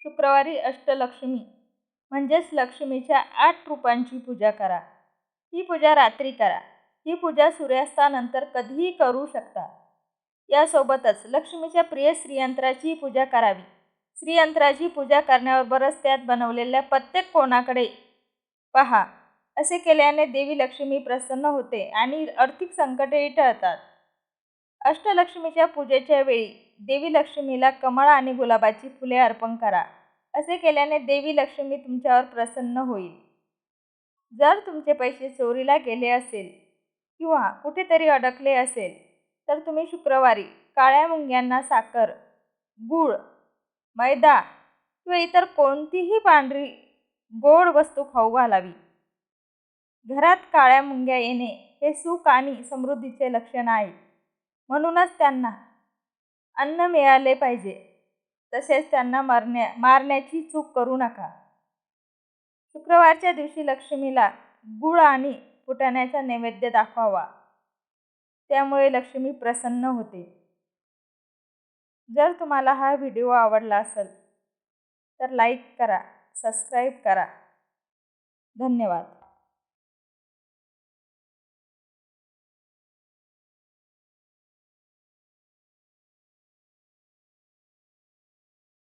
शुक्रवारी अष्टलक्ष्मी म्हणजेच लक्ष्मीच्या आठ रूपांची पूजा करा. ही पूजा रात्री करा. ही पूजा सूर्यास्तानंतर कधीही करू शकता. यासोबतच लक्ष्मीच्या प्रिय श्रीयंत्राची पूजा करावी. श्रीयंत्राची पूजा करण्याबरोबरच त्यात बनवलेल्या प्रत्येक कोणाकडे पहा. असे केल्याने देवी लक्ष्मी प्रसन्न होते आणि आर्थिक संकटेही टळतात. अष्टलक्ष्मीच्या पूजेच्या वेळी देवी लक्ष्मीला कमळ आणि गुलाबाची फुले अर्पण करा. असे केल्याने देवी लक्ष्मी तुमच्यावर प्रसन्न होईल. जर तुमचे पैसे चोरीला गेले असेल किंवा कुठेतरी अडकले असेल तर तुम्ही शुक्रवारी काळ्या मुंग्यांना साखर गूळ मैदा किंवा इतर कोणतीही पांढरी गोड वस्तू खाऊ घालावी. घरात काळ्या मुंग्या येणे हे सुख आणि समृद्धीचे लक्षण आहे. म्हणूनच त्यांना अन्न मिळाले पाहिजे. तसेच त्यांना मारण्या मारण्याची चूक करू नका. शुक्रवारच्या दिवशी लक्ष्मीला गुळ आणि फुटाण्याचा नैवेद्य दाखवावा. त्यामुळे लक्ष्मी प्रसन्न होते. जर तुम्हाला हा व्हिडिओ आवडला असेल तर लाईक करा सबस्क्राईब करा. धन्यवाद.